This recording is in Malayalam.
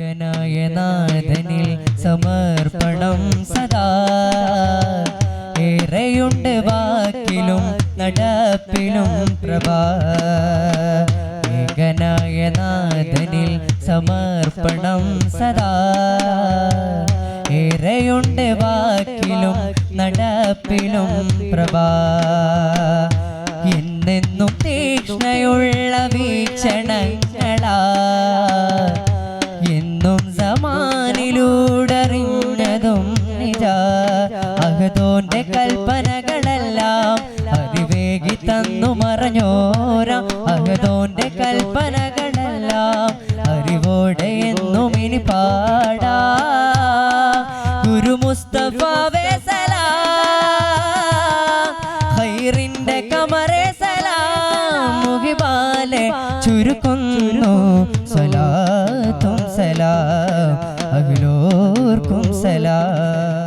ഏകനായ നാഥനിൽ സമർപ്പണം സദാ. ഏറെയുണ്ട് വാക്കിലും നടപ്പിലും പ്രഭാ. ഏകനായ നാഥനിൽ സമർപ്പണം സദാ. ഏറെയുണ്ട് വാക്കിലും നടപ്പിലും പ്രഭാ. എന്നെന്നും തീക്ഷ്ണയുള്ള വീക്ഷണങ്ങളാ സമാനിലൂടറിഞ്ഞതും നിജ. അഹദോന്റെ കൽപ്പനകളെല്ലാം അതിവേഗി തന്നു മറഞ്ഞോരാം. അഹദോന്റെ കൽപ്പനകളെല്ലാം അറിവോടെ എന്നും ഇനി പാടാ. ഗുരു മുസ്തഫ ഹൈറിന്റെ കമറേ സലാം. മുഹിബാലെ ചുരുക്കുന്നു സലാത്തും സലാം. അഖിലോർക്കും സലാം